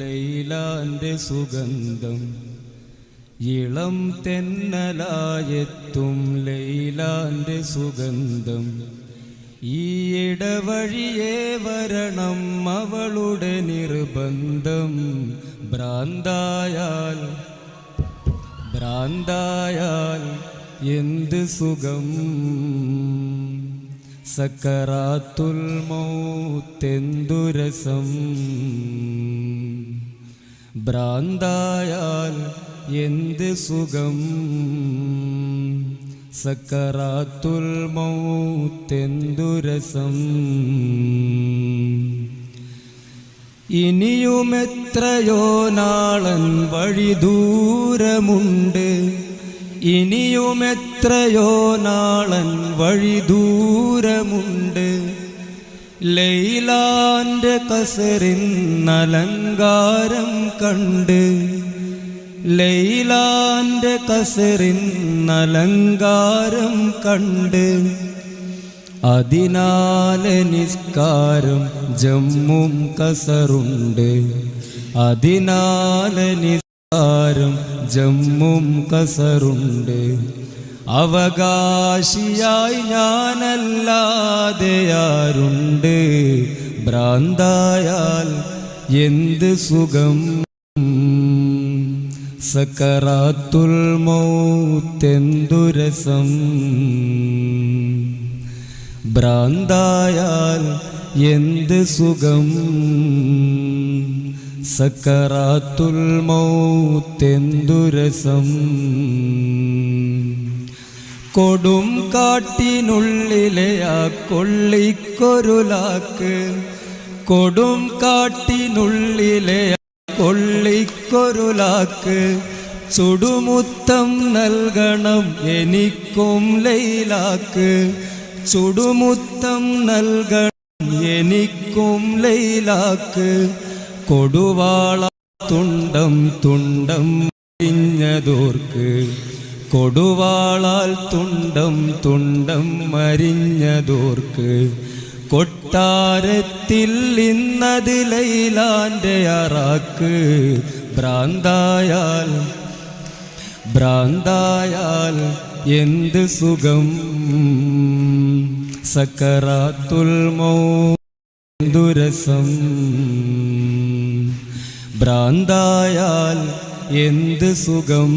ലൈലാന്റെ സുഗന്ധം. ഇളം തെന്നലായെത്തും ലൈലാന്റെ സുഗന്ധം. ഈ ഇടവഴിയേ വരണം അവളുടെ നിർബന്ധം. ഭ്രാന്തായാൽ ഭ്രാന്തായാൽ എന്ത് സുഖം? സക്കറാത്തുൽ മൗത്തെന്തുരസം ഭ്രാന്തായാൽ എന്ത് സുഖം? സക്കറാത്തുൽ മൗത്തെന്തുരസം ഇനിയുമെത്രയോ നാളൻ വഴി ദൂരമുണ്ട്. ഇനിയുമെത്രയോ നാളൻ വഴി ദൂരമുണ്ട്. ലൈലാന്റെ കസറിൻ അലങ്കാരം കണ്ട് ലൈലാന്റെ കസറിൻ അലങ്കാരം കണ്ട് അതിനാലെ നിസ്കാരം ജമ്മും കസറുണ്ട്. അതിനാലെ നിസ്കാരം ജമ്മും കസറുണ്ട്. അവകാശിയായി ഞാനല്ലാതെ ആരുണ്ട്? ഭ്രാന്തായാൽ എന്ത് സുഖം? സക്കറാത്തുൽ മൗത്തെന്തുരസം ഭ്രാന്തായാൽ എന്ത് സുഖം? സക്കറാത്തുൽ മൗത്തെന്തുരസം കൊടും കാട്ടിനുള്ളിലെ ആ കൊള്ളിക്കൊരുലാക്ക് കൊടും കാട്ടിനുള്ളിലെ ആ കൊള്ളിക്കൊരുലാക്ക് ചുടുമുത്തം നൽകണം എനിക്കും ലൈലാക്ക് ചുടുമുത്തം നൽകണം എനിക്കും ലൈലാക്ക് കൊടുവാള തുണ്ടം തുണ്ടം മരിഞ്ഞതോർക്ക് കൊടുവാളാൽ തുണ്ടം തുണ്ടം മരിഞ്ഞതോർക്ക് കൊട്ടാരത്തിൽ ഇന്നത് ലൈലാന്റെ അറാക്ക്. ഭ്രാന്തായാൽ ഭ്രാന്തായാൽ എന്ത് സുഖം? സക്കറാത്തുൽ ദുരസം ഭ്രാന്തായാൽ എന്ത് സുഖം?